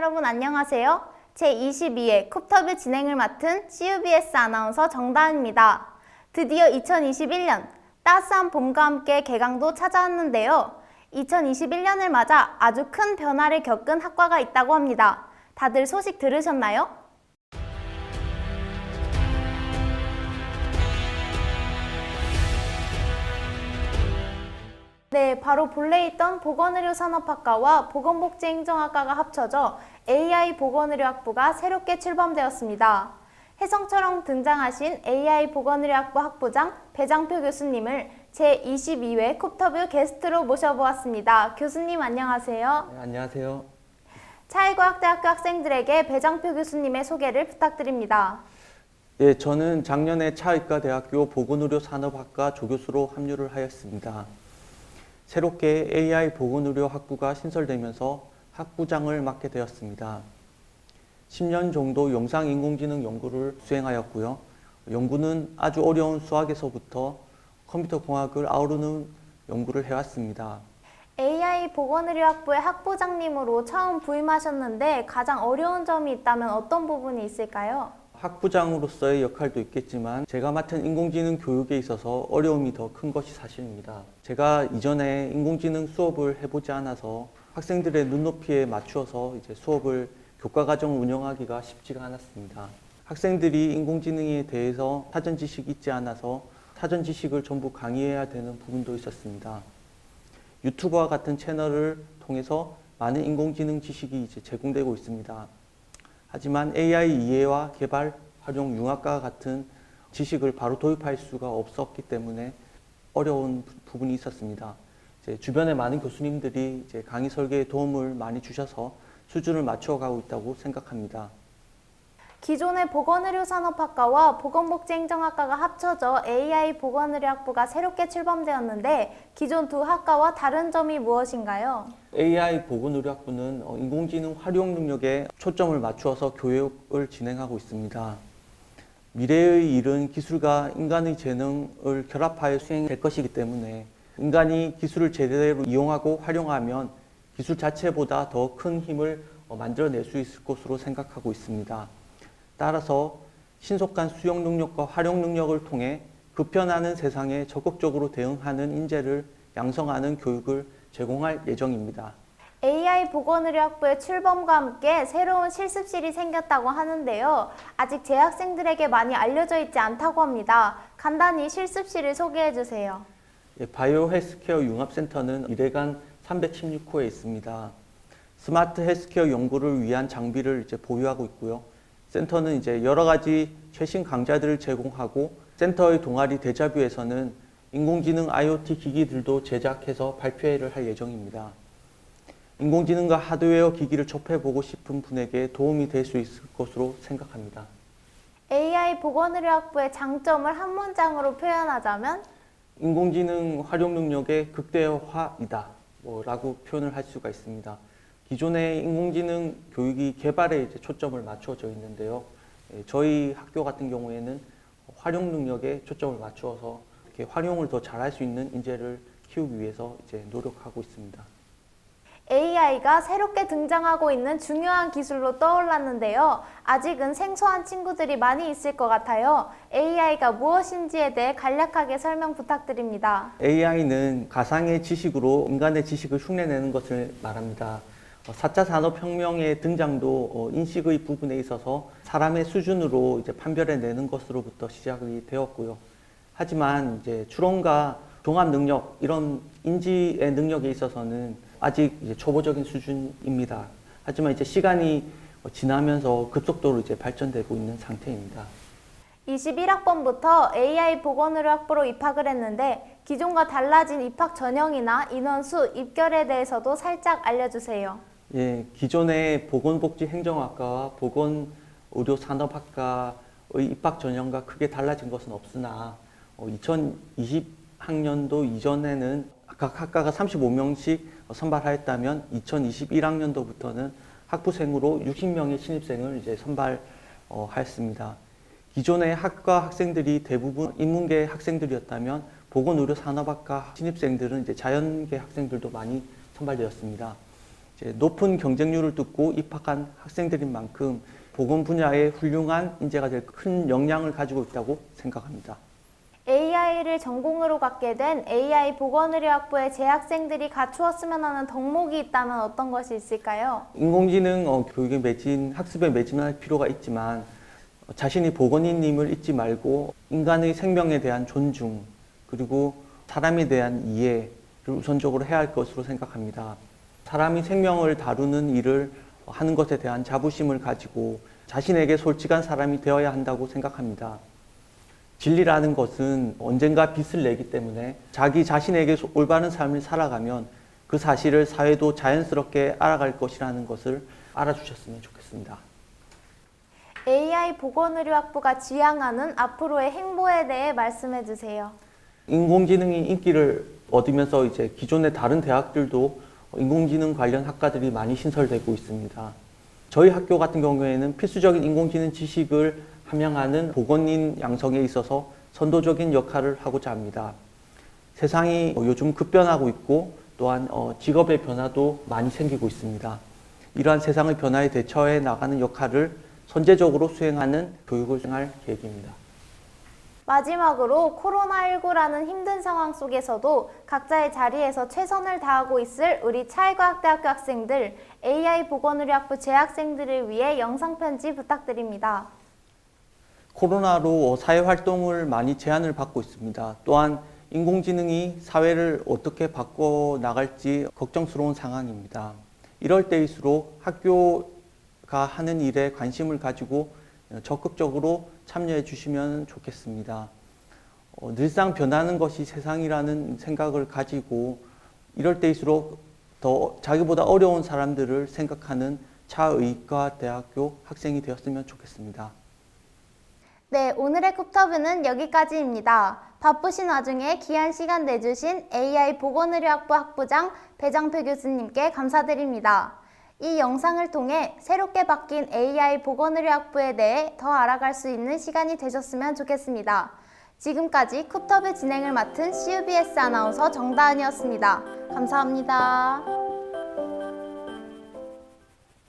여러분 안녕하세요. 제22회 쿱터뷰 진행을 맡은 CUBS 아나운서 정다은입니다. 드디어 2021년 따스한 봄과 함께 개강도 찾아왔는데요. 2021년을 맞아 아주 큰 변화를 겪은 학과가 있다고 합니다. 다들 소식 들으셨나요? 네, 바로 본래 있던 보건의료산업학과와 보건복지행정학과가 합쳐져 AI 보건의료학부가 새롭게 출범되었습니다. 혜성처럼 등장하신 AI 보건의료학부 학부장 배장표 교수님을 제22회 쿱터뷰 게스트로 모셔보았습니다. 교수님 안녕하세요. 네, 안녕하세요. 차이과학대학교 학생들에게 배장표 교수님의 소개를 부탁드립니다. 예, 저는 작년에 차의과대학교 보건의료산업학과 조교수로 합류를 하였습니다. 새롭게 AI 보건의료 학부가 신설되면서 학부장을 맡게 되었습니다. 10년 정도 영상인공지능 연구를 수행하였고요. 연구는 아주 어려운 수학에서부터 컴퓨터 공학을 아우르는 연구를 해왔습니다. AI 보건의료학부의 학부장님으로 처음 부임하셨는데 가장 어려운 점이 있다면 어떤 부분이 있을까요? 학부장으로서의 역할도 있겠지만 제가 맡은 인공지능 교육에 있어서 어려움이 더 큰 것이 사실입니다. 제가 이전에 인공지능 수업을 해보지 않아서 학생들의 눈높이에 맞추어서 이제 수업을 교과 과정 운영하기가 쉽지가 않았습니다. 학생들이 인공지능에 대해서 사전 지식이 있지 않아서 사전 지식을 전부 강의해야 되는 부분도 있었습니다. 유튜브와 같은 채널을 통해서 많은 인공지능 지식이 이제 제공되고 있습니다. 하지만 AI 이해와 개발, 활용, 융합과 같은 지식을 바로 도입할 수가 없었기 때문에 어려운 부- 부분이 있었습니다. 주변에 많은 교수님들이 강의 설계에 도움을 많이 주셔서 수준을 맞춰가고 있다고 생각합니다. 기존의 보건의료 산업학과와 보건복지행정학과가 합쳐져 AI 보건의료학부가 새롭게 출범되었는데 기존 두 학과와 다른 점이 무엇인가요? AI 보건의료학부는 어, 인공지능 활용 능력에 초점을 맞추어서 교육을 진행하고 있습니다. 미래의 일은 기술과 인간의 재능을 결합하여 수행될 것이기 때문에 인간이 기술을 제대로 이용하고 활용하면 기술 자체보다 더 큰 힘을 어, 만들어낼 수 있을 것으로 생각하고 있습니다. 따라서 신속한 수용 능력과 활용 능력을 통해 급변하는 세상에 적극적으로 대응하는 인재를 양성하는 교육을 제공할 예정입니다. AI 보건의료 학부의 출범과 함께 새로운 실습실이 생겼다고 하는데요. 아직 재학생들에게 많이 알려져 있지 않다고 합니다. 간단히 실습실을 소개해 주세요. 예, 바이오 헬스케어 융합센터는 이래간 316호에 있습니다. 스마트 헬스케어 연구를 위한 장비를 이제 보유하고 있고요. 센터는 이제 여러 가지 최신 강좌들을 제공하고 센터의 동아리 데자뷰에서는 인공지능 IoT 기기들도 제작해서 발표회를 할 예정입니다. 인공지능과 하드웨어 기기를 접해보고 싶은 분에게 도움이 될 수 있을 것으로 생각합니다. AI 보건의료학부의 장점을 한 문장으로 표현하자면 인공지능 활용 능력의 극대화이다. 뭐 라고 표현을 할 수가 있습니다. 기존의 인공지능 교육이 개발에 이제 초점을 맞춰져 있는데요. 예, 저희 학교 같은 경우에는 활용 능력에 초점을 맞추어서 이렇게 활용을 더 잘할 수 있는 인재를 키우기 위해서 이제 노력하고 있습니다. AI가 새롭게 등장하고 있는 중요한 기술로 떠올랐는데요. 아직은 생소한 친구들이 많이 있을 것 같아요. AI가 무엇인지에 대해 간략하게 설명 부탁드립니다. AI는 가상의 지식으로 인간의 지식을 흉내내는 것을 말합니다. 어, 4차 산업혁명의 등장도 어, 인식의 부분에 있어서 사람의 수준으로 이제 판별해내는 것으로부터 시작이 되었고요. 하지만 이제 추론과 종합 능력 이런 인지의 능력에 있어서는 아직 초보적인 수준입니다. 하지만 이제 시간이 어, 지나면서 급속도로 이제 발전되고 있는 상태입니다. 21학번부터 AI 보건의료학부로 입학을 했는데 기존과 달라진 입학 전형이나 인원수, 입결에 대해서도 살짝 알려주세요. 예, 기존의 보건복지행정학과와 보건의료산업학과의 입학 전형과 크게 달라진 것은 없으나 2020학년도 이전에는 각 학과가 35명씩 선발하였다면 2021학년도부터는 학부생으로 60명의 신입생을 이제 선발하였습니다. 기존의 학과 학생들이 대부분 인문계 학생들이었다면 보건의료산업학과 신입생들은 이제 자연계 학생들도 많이 선발되었습니다. 높은 경쟁률을 뚫고 입학한 학생들인 만큼 보건 분야에 훌륭한 인재가 될 큰 역량을 가지고 있다고 생각합니다. AI를 전공으로 갖게 된 AI 보건의료학부의 재학생들이 갖추었으면 하는 덕목이 있다면 어떤 것이 있을까요? 인공지능 어, 교육에 매진, 학습에 매진할 필요가 있지만 어, 자신이 보건인님을 잊지 말고 인간의 생명에 대한 존중 그리고 사람에 대한 이해를 우선적으로 해야 할 것으로 생각합니다. 사람이 생명을 다루는 일을 하는 것에 대한 자부심을 가지고 자신에게 솔직한 사람이 되어야 한다고 생각합니다. 진리라는 것은 언젠가 빛을 내기 때문에 자기 자신에게 소- 올바른 삶을 살아가면 그 사실을 사회도 자연스럽게 알아갈 것이라는 것을 알아주셨으면 좋겠습니다. AI 보건의료학부가 지향하는 앞으로의 행보에 대해 말씀해 주세요. 인공지능이 인기를 얻으면서 이제 기존의 다른 대학들도 인공지능 관련 학과들이 많이 신설되고 있습니다. 저희 학교 같은 경우에는 필수적인 인공지능 지식을 함양하는 보건인 양성에 있어서 선도적인 역할을 하고자 합니다. 세상이 요즘 급변하고 있고 또한 어, 직업의 변화도 많이 생기고 있습니다. 이러한 세상의 변화에 대처해 나가는 역할을 선제적으로 수행하는 교육을 생할 계획입니다. 마지막으로 코로나19라는 힘든 상황 속에서도 각자의 자리에서 최선을 다하고 있을 우리 차일과학대학교 학생들, AI 보건의료학부 재학생들을 위해 영상 편지 부탁드립니다. 코로나로 사회 활동을 많이 제한을 받고 있습니다. 또한 인공지능이 사회를 어떻게 바꿔 나갈지 걱정스러운 상황입니다. 이럴 때일수록 학교가 하는 일에 관심을 가지고 적극적으로 참여해 주시면 좋겠습니다. 어, 늘상 변하는 것이 세상이라는 생각을 가지고 이럴 때일수록 더 자기보다 어려운 사람들을 생각하는 차의과 대학교 학생이 되었으면 좋겠습니다. 네, 오늘의 쿱터브는 여기까지입니다. 바쁘신 와중에 귀한 시간 내주신 AI 보건의료학부 학부장 배정표 교수님께 감사드립니다. 이 영상을 통해 새롭게 바뀐 AI 보건의료학부에 대해 더 알아갈 수 있는 시간이 되셨으면 좋겠습니다. 지금까지 쿱터브 진행을 맡은 CUBS 아나운서 정다은이었습니다. 감사합니다.